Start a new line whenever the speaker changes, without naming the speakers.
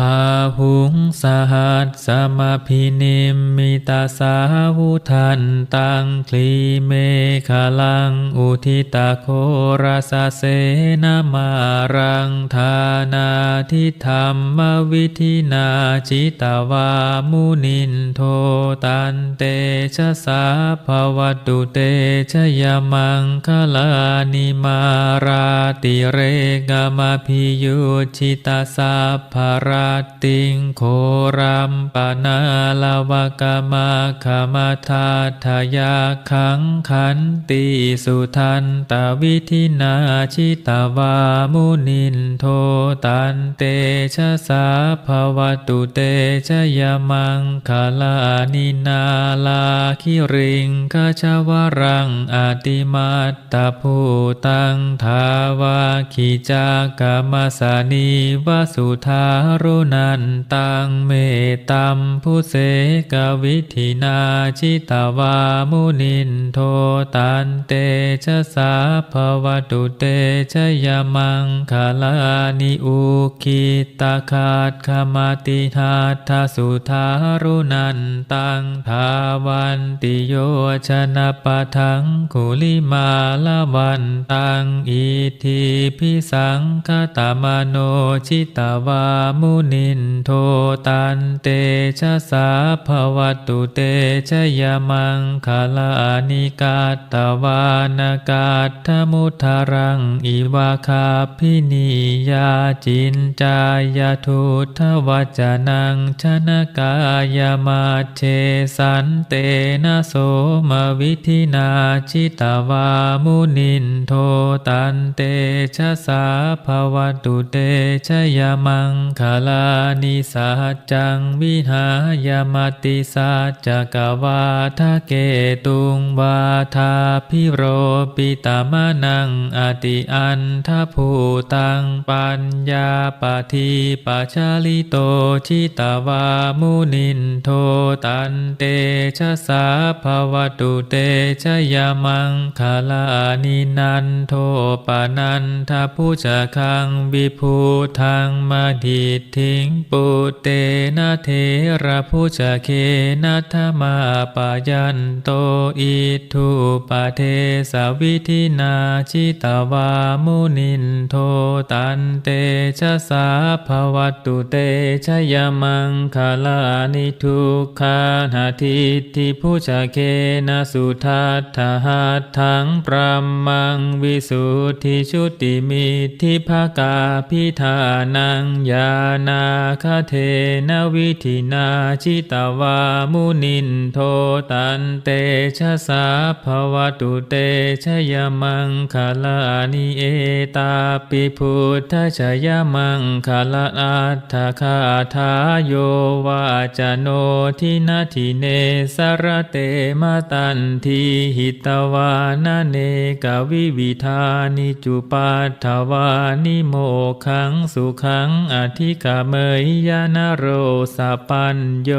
พาหุงสหัสสมาพินิมมิตาสาวุทันตังคลีเมฆลัง อุทิตาโคราสเสนามารังธานาทิธรรมวิธินาจิตาวามุนินโทตันเตชะสาภวตุเตชะยมังคลานิมาราติเรกามพิยุชิตาสาภารติงโครัมปนาลาวกามาคามาทาทายาขังขันติสุทันตวิธินาชิตาวามุนินโทตันเตชะสาภวตุเตชะยมังคลานินาลาคิริงคชาวรังอาติมาตตาภูตังทาวาคิจากามาสานีวสุธารุนันตังเมตัมพุเสกวิธินาชิตาวามุนินโทตันเตชะสาภวตุเตชะยมังคลานิอุคิตาคาตขมาติหาทาสุธารุนันตังทาวันติโยชนะปะทังคุลิมาลวันตังอิทิพิสังคตามโนชิตาวามุนินโทตันเตชะสาภวตุเตชะยมังคลานิกาตวานากาทมุทารังอิวาคาพินิยาจินจายาทุทวจนังชนกายามาเชสันเตนะโสมวิธินาชิตาวามุนินโทตันเตชะสาภวตุเตชะยมังคลานิสัจจังวิหายามติสัจจกวาทะเกตุงวาทาพิโรปิตามานังอติอันทภูตังปัญญาปทีปัชาลิโตชิตาวามุนินโทตันเตชะสาภวตุเตชะยมังคลานินันโทปานันทพุชะคังวิภูทังมดิทิงปุเตนะเทระพุชเคนัทมาปายันโตอิทุปะเทสวิธินาชิตาวามุนินโทตันเตชะสาภวัตุเตชะยมังคลานิทุกขานาทิทิพุชเคนะสุทัตถหัตถังปรัมมังวิสุทธิชุติมิทิภกาพิธานังยานาคเทนวิธินาชิตาวามุนินโทตันเตชะสาภวตุเตชะยมังคลานิเอตาปิพุทธชยมังคลาอัตถคาทาโยวาจโนทินาทิเนสรเตมาตันทีหิตวานาเนกวิวิธานิจุปัฏฐวานิโมขังสุขังอธิกาเมยยานโรสปัญโย